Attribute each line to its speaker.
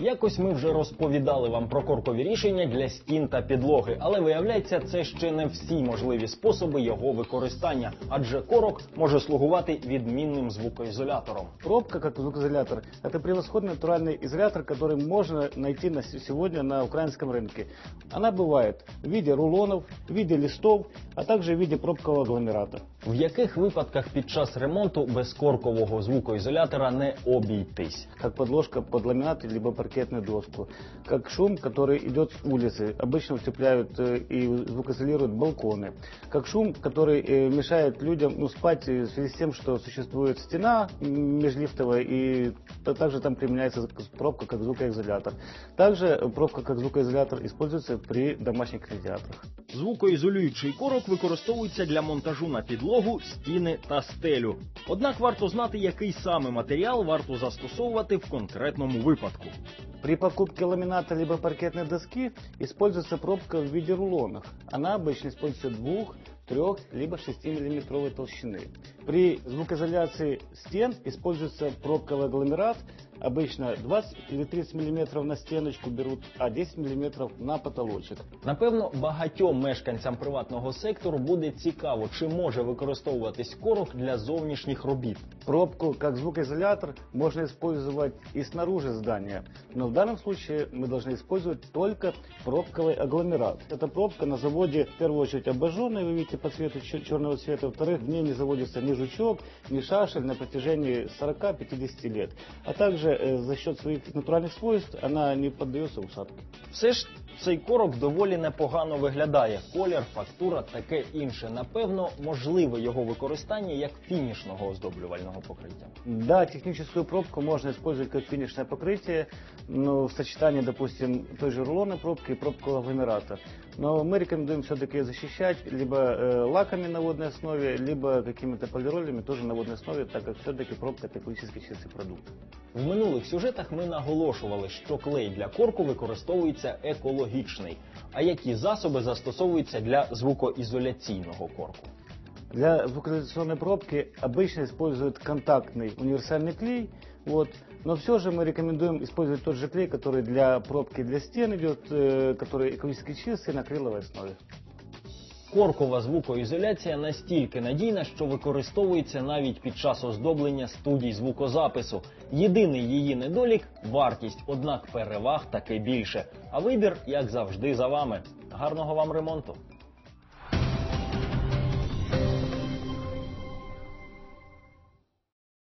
Speaker 1: Якось ми вже розповідали вам про коркові рішення для стін та підлоги, але виявляється, це ще не всі можливі способи його використання, адже корок може слугувати відмінним звукоізолятором.
Speaker 2: Пробка, как звукоизолятор, это превосходный натуральный изолятор, который можно найти на с- сегодня на украинском рынке. Она бывает в виде рулонов, в виде листов, а также в виде пробкового агломерата.
Speaker 1: В яких випадках під час ремонту без коркового звукоізолятора не обійтись?
Speaker 2: как подложка под ламинат либо паркетную доску, как шум, который идет с улицы. Обычно утепляют э, и звукоизолируют балконы. Как шум, который э, мешает людям ну, спать э, в связи с тем, что существует стена м, межлифтовая, и та- также там применяется пробка как звукоизолятор. Также э, пробка как звукоизолятор используется при домашних радиаторах.
Speaker 1: Звукоізолюючий корок використовується для монтажу на підлогу, стіни та стелю. Однак варто знати, який саме матеріал варто застосовувати в конкретному випадку.
Speaker 2: При покупке ламината либо паркетной доски используется пробка в виде рулонов. Она обычно используется 2, 3, либо 6 миллиметровой толщины. При звукоизоляции стен используется пробковый агломерат. Обычно 20 или 30 миллиметров на стеночку берут, а 10 миллиметров на потолочек.
Speaker 1: Напевно, багатьом мешканцям приватного сектору буде цікаво, чи може використовуватись корок для зовнішніх робіт.
Speaker 2: Пробку как звукоизолятор можно использовать и снаружи здания, но в данном случае мы должны использовать только пробковый агломерат. Эта пробка на заводе в первую очередь обожженная, вы видите по цвету чер- черного цвета, во-вторых, в ней не заводится ни жучок, ни шашель на протяжении 40-50 лет. А также э, за счет своих натуральных свойств она не поддается усадке.
Speaker 1: Все ж цей корок доволі непогано виглядає. Колір, фактура, таке інше. Напевно, можливе його використання як фінішного оздоблювального покриття.
Speaker 2: Да, техническую пробку можно использовать как финишное покрытие, но в сочетании, допустим, той же рулонной пробки и пробкового агломерата. Но мы рекомендуем все-таки защищать либо э, лаками на водной основе, либо какими-то полиролями тоже на водной основе, так как все-таки пробка это экологически чистый продукт.
Speaker 1: В минулих сюжетах ми наголошували, що клей для корку використовується екологічний. А які засоби застосовуються для звукоізоляційного корку?
Speaker 2: Для звукоизоляционной пробки обычно используют контактный универсальный клей, вот, но все же мы рекомендуем использовать тот же клей, который для пробки для стен идет, э, который экологически чистый на акриловой основе.
Speaker 1: Коркова звукоізоляція настільки надійна, що використовується навіть під час оздоблення студій звукозапису. Єдиний її недолік вартість, однак переваг таки більше. А вибір, як завжди, за вами. Гарного вам ремонту!